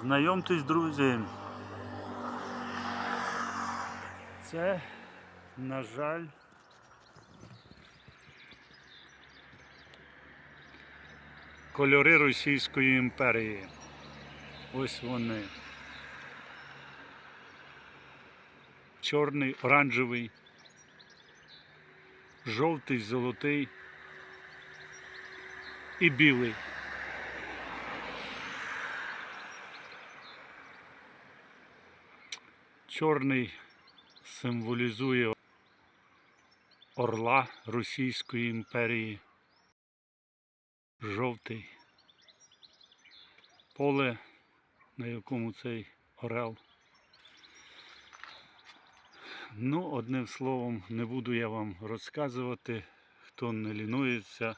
Знайомтесь, друзі. Це, на жаль, кольори Російської імперії. Ось вони. Чорний, оранжевий, жовтий, золотий і білий. Чорний символізує орла Російської імперії. Жовтий поле, на якому цей орел. Ну, одним словом, не буду я вам розказувати. Хто не лінується,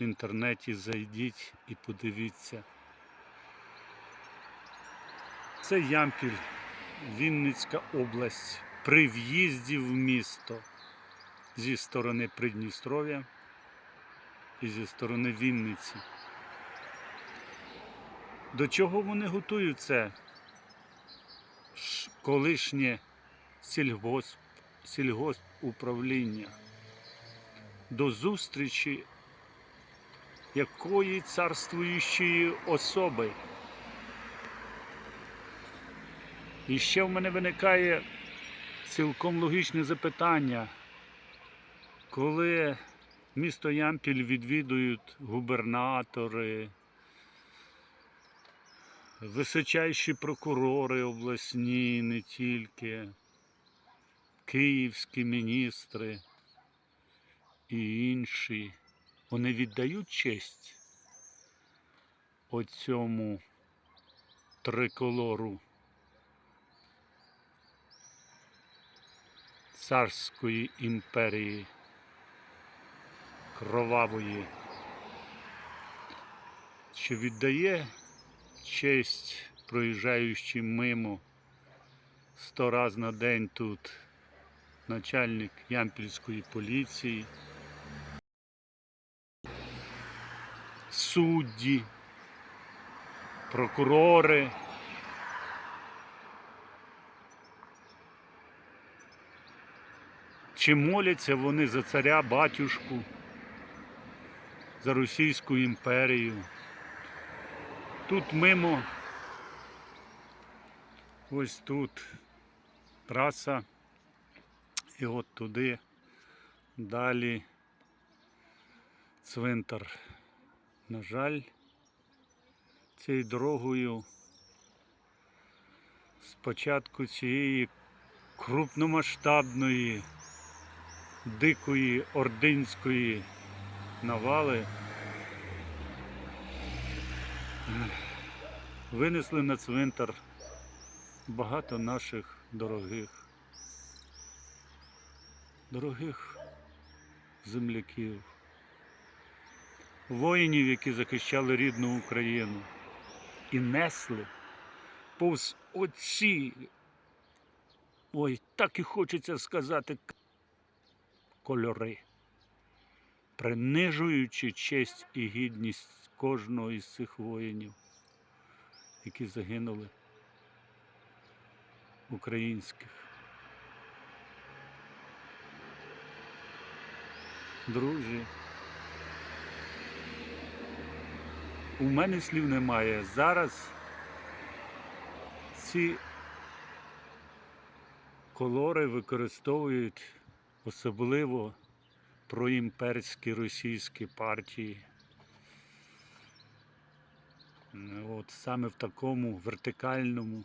в інтернеті зайдіть і подивіться. Це Ямпіль, Вінницька область. При в'їзді в місто зі сторони Придністров'я і зі сторони Вінниці. До чого вони готують це? Колишнє сільгосп, сільгоспуправління. До зустрічі якої царствуючої особи. І ще в мене виникає цілком логічне запитання, коли місто Ямпіль відвідують губернатори, височайші прокурори обласні, не тільки, київські міністри і інші, вони віддають честь оцьому триколору царської імперії кровавої, що віддає честь проїжджаючи мимо сто раз на день тут начальник Ямпільської поліції, судді, прокурори. Чи моляться вони за царя батюшку, за Російську імперію? Тут мимо, ось тут траса, і от туди далі цвинтар. На жаль, цією дорогою спочатку цієї крупномасштабної дикої ординської навали. Винесли на цвинтар багато наших дорогих, дорогих земляків, воїнів, які захищали рідну Україну і несли повз оці, ой, так і хочеться сказати, кольори, принижуючи честь і гідність кожного із цих воїнів, які загинули українських. Друзі, у мене слів немає. Зараз ці колори використовують особливо проімперські російські партії. От саме в такому вертикальному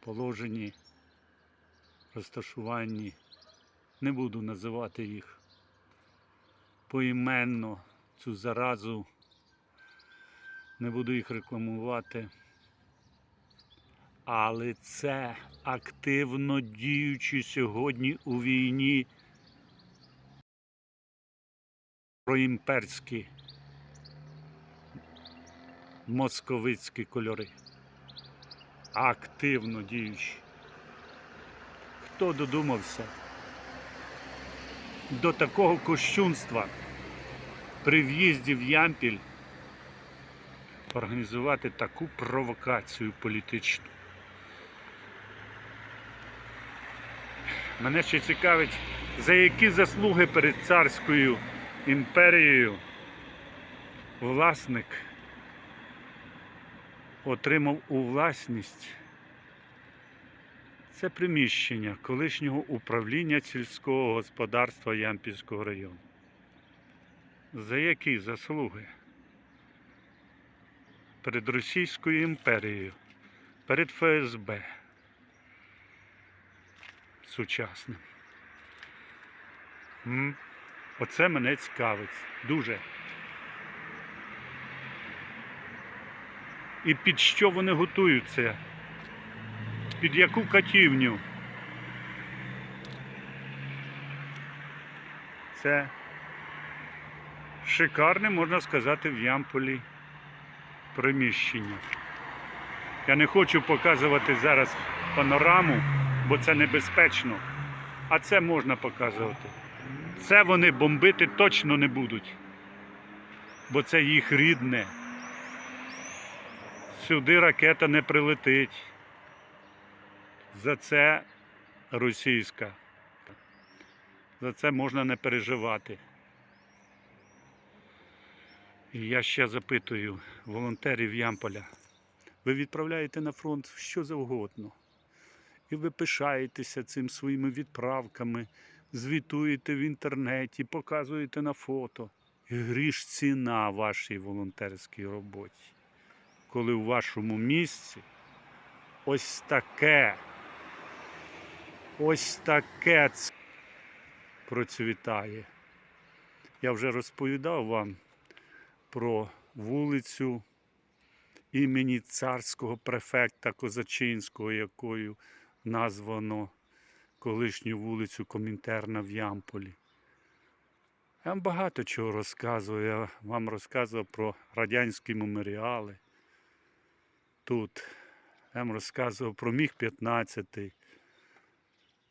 положенні, розташуванні. Не буду називати їх поіменно цю заразу, не буду їх рекламувати. Але це активно діючі сьогодні у війні проімперські московицькі кольори. Активно діючі. Хто додумався до такого кощунства при в'їзді в Ямпіль організувати таку провокацію політичну. Мене ще цікавить, за які заслуги перед царською імперією власник отримав у власність це приміщення колишнього управління сільського господарства Ямпільського району. За які заслуги? Перед Російською імперією, перед ФСБ сучасним. Оце мене цікавить. Дуже. І під що вони готуються? Під яку катівню? Це шикарне, можна сказати, в Ямполі приміщення. Я не хочу показувати зараз панораму, бо це небезпечно. А це можна показувати. Це вони бомбити точно не будуть. Бо це їх рідне. Сюди ракета не прилетить. За це російська. За це можна не переживати. І я ще запитую волонтерів Ямполя. Ви відправляєте на фронт що завгодно. І ви пишаєтеся цим своїми відправками, звітуєте в інтернеті, показуєте на фото. І гріш ціна вашій волонтерській роботі. Коли у вашому місці ось таке, ось таке процвітає. Я вже розповідав вам про вулицю імені царського префекта Козачинського, якою названо колишню вулицю Комінтерна в Ямполі. Я вам багато чого розказую. Я вам розказував про радянські меморіали. Тут я вам розказував про Міг 15,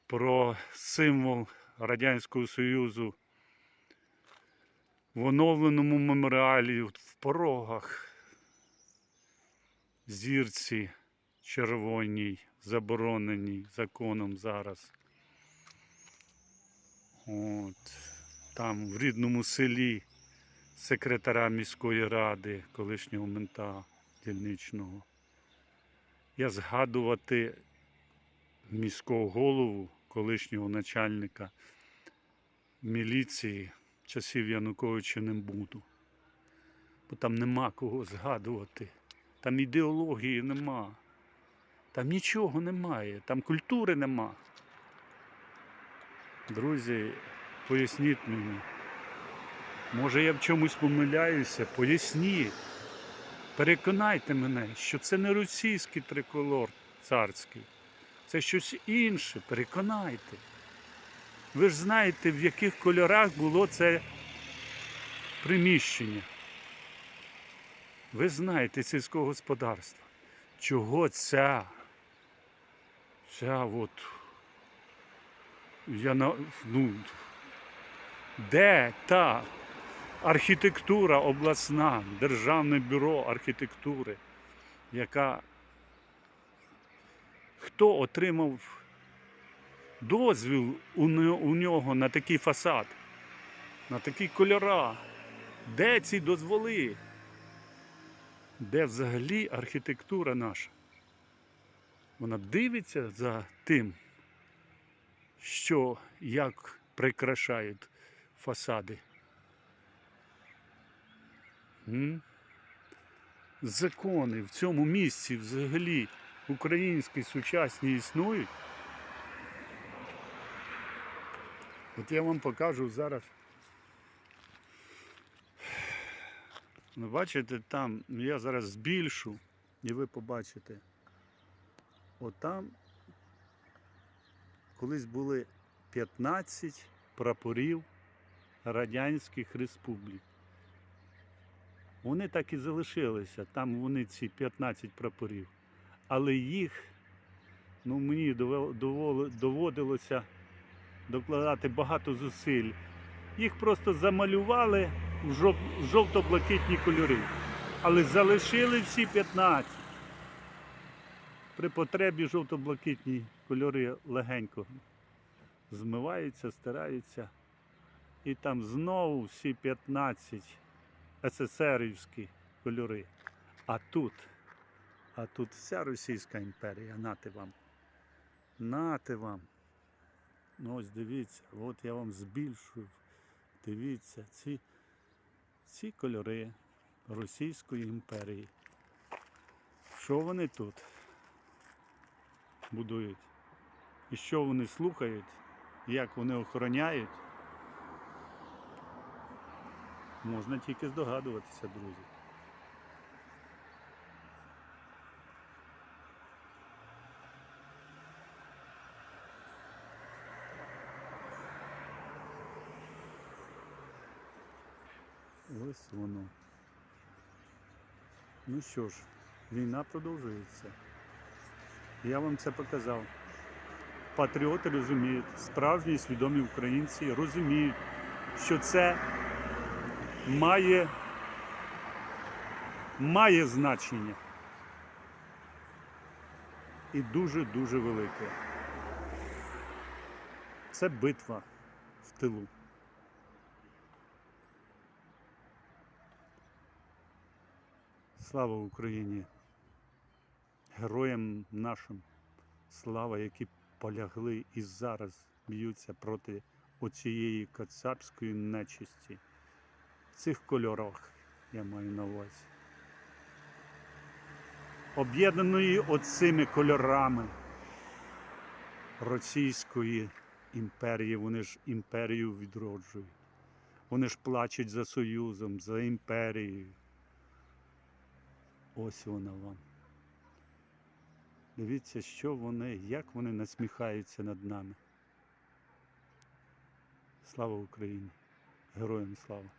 про символ Радянського Союзу в оновленому меморіалі в порогах зірці червоній, забороненій законом зараз. От. Там в рідному селі секретаря міської ради, колишнього мента дільничного. Я згадувати міського голову, колишнього начальника міліції часів Януковича не буду. Бо там нема кого згадувати. Там ідеології нема. Там нічого немає, там культури нема. Друзі, поясніть мені. Може я в чомусь помиляюся, поясніть. Переконайте мене, що це не російський триколор царський, це щось інше. Переконайте. Ви ж знаєте, в яких кольорах було це приміщення. Ви знаєте сільського господарства. Чого ця? Ця от. Я на, ну, де та архітектура обласна, Державне бюро архітектури, яка хто отримав дозвіл у у нього на такий фасад, на такі кольора? Де ці дозволи? Де взагалі архітектура наша? Вона дивиться за тим, що як прикрашають фасади. Закони в цьому місці взагалі українські сучасні існують. От я вам покажу зараз. Ну, бачите, там я зараз збільшу, і ви побачите. Отам колись були 15 прапорів Радянських республік. Вони так і залишилися, там вони ці 15 прапорів. Але їх, ну мені доводилося докладати багато зусиль. Їх просто замалювали в жовто-блакитні кольори. але залишили всі 15. При потребі жовто-блакитні кольори легенько змиваються, стираються. І там знову всі 15 СССРівські кольори. А тут, а тут вся Російська імперія, нате вам. Нате вам. Ну ось дивіться, от я вам збільшую. Дивіться, ці, ці кольори Російської імперії. Що вони тут будують? І що вони слухають, як вони охороняють? Можна тільки здогадуватися, друзі. Ось воно. Ну що ж, війна продовжується. Я вам це показав. Патріоти розуміють, справжні свідомі українці розуміють, що це має, має значення. І дуже-дуже велике. Це битва в тилу. Слава Україні! Героям нашим слава, які полягли і зараз б'ються проти оцієї кацапської нечисті. В цих кольорах я маю на увазі. Об'єднаної оцими кольорами Російської імперії, вони ж імперію відроджують. Вони ж плачуть за Союзом, за імперією. Ось вона вам. Дивіться, що вони, як вони насміхаються над нами. Слава Україні! Героям слава!